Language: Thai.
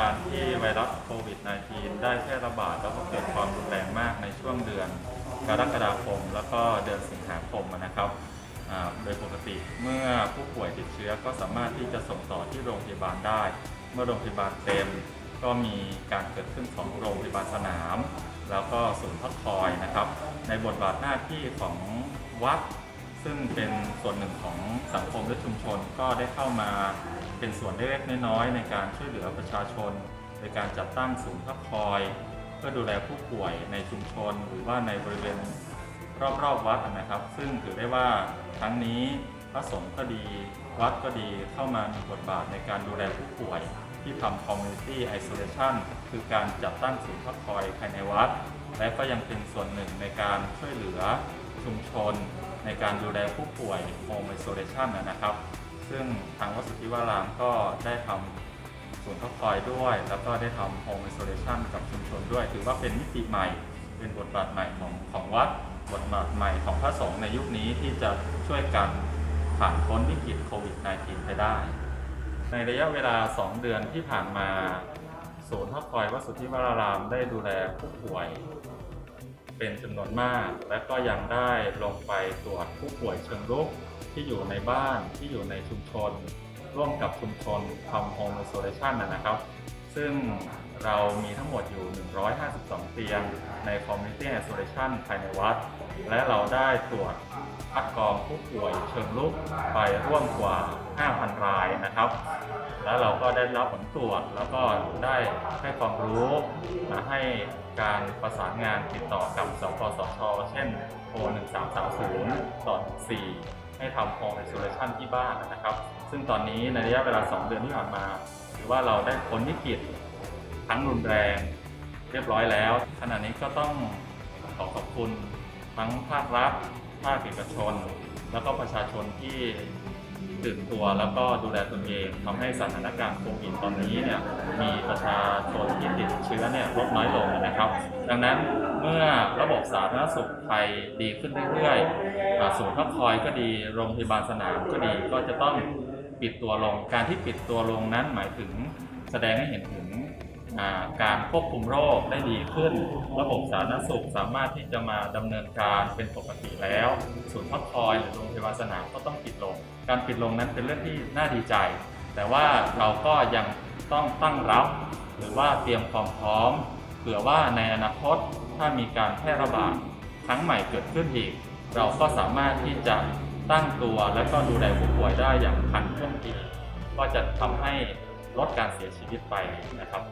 การที่ไวรัสโควิด -19 ได้แพร่ระบาดแล้วก็เกิดความรุนแรงมากในช่วงเดือนกรกฎาคม แล้วก็เดือนสิงหาคมนะครับโดยปกติเมื่อผู้ป่วยติดเชื้อก็สามารถที่จะส่งต่อที่โรงพยาบาลได้ เมื่อโรงพยาบาลเต็ม ก็มีการเกิดขึ้นของโรงพยาบาลสนาม แล้วก็ศูนย์พักคอยนะครับ ในบทบาทหน้าที่ของวัด ซึ่งเป็นส่วนหนึ่งของสังคมและชุมชนก็ได้เข้ามาเป็นส่วนเล็กๆน้อยๆในการช่วยเหลือประชาชนในการจัดตั้งศูนย์พักคอย เพื่อดูแลผู้ป่วยในชุมชน หรือว่าในบริเวณรอบๆวัดนะครับ ซึ่งถือได้ว่าครั้งนี้พระสงฆ์ก็ดีวัดก็ดีเข้ามามีบทบาทในการดูแลผู้ป่วย ที่ทำ community isolation คือการจัดตั้งศูนย์พักคอยภายในวัด และก็ยังเป็นส่วนหนึ่งในการช่วยเหลือ ชุมชนในการดูแลผู้ป่วย home isolation นนะครับ ซึ่งทางวัดสุทธิวารามก็ได้ทำศูนย์พักคอยด้วย แล้วก็ได้ทำ home isolation กับชุมชนด้วย ถือว่าเป็นมิติใหม่ เป็นบทบาทใหม่ของของวัด บทบาทใหม่ของพระสงฆ์ในยุคนี้ที่จะช่วยกันผ่านพ้นวิกฤตโควิด -19 ไปได้ ในระยะเวลา 2 เดือนที่ผ่านมาศูนย์พักคอยวัดสุทธิวรารามได้ดูแลผู้ป่วย เป็นจำนวนมาก และก็ยังได้ลงไปตรวจผู้ป่วยเชิงรุกที่อยู่ในบ้านที่อยู่ในชุมชน ร่วมกับชุมชนทำโฮมโซลูชันนะครับ ซึ่งเรามีทั้งหมดอยู่ 152 เตียงใน Community Isolation ภายในวัด และเราได้ตรวจคัดกรองผู้ป่วยเชิงรุกไปร่วมกว่า 5,000 รายนะครับ แล้วเราก็ได้รับผลตรวจแล้วก็ได้ให้ความรู้มาให้การประสานงานติดต่อกับสปสชเช่นโทร1330ต่อ4 ให้ทำ home isolation ที่บ้านนะครับ ซึ่งตอนนี้ในระยะเวลา 2 เดือนที่ผ่านมาถือว่าเราได้พ้นวิกฤตทั้งรุนแรงเรียบร้อยแล้ว ขณะนี้ก็ต้องขอขอบคุณทั้งภาครัฐ ภาคเอกชน แล้วก็ประชาชนที่ตื่นตัวแล้วก็ดูแลตนเองทำให้สถานการณ์โควิดตอนนี้เนี่ยมีประชาชนที่ติดเชื้อเนี่ยลดน้อยลงนะครับ ดังนั้นเมื่อระบบสาธารณสุขไทยดีขึ้นเรื่อยๆศูนย์พักคอยก็ดีโรงพยาบาลสนามก็ดีก็จะต้องปิดตัวลง การที่ปิดตัวลงนั้นหมายถึงแสดงให้เห็นถึง การควบคุมโรคได้ดีขึ้น ระบบสาธารณสุขสามารถที่จะมาดำเนินการเป็นปกติแล้ว ศูนย์พักคอยหรือโรงพยาบาลสนามก็ต้องปิดลง การปิดลงนั้นเป็นเรื่องที่น่าดีใจ แต่ว่าเราก็ยังต้องตั้งรับ หรือว่าเตรียมความพร้อมเผื่อว่าในอนาคตถ้ามีการแพร่ระบาดครั้งใหม่เกิดขึ้นอีก เราก็สามารถที่จะตั้งตัวและก็ดูแลผู้ป่วยได้อย่างทันท่วงทีก็จะทำให้ลดการเสียชีวิตไปนะครับ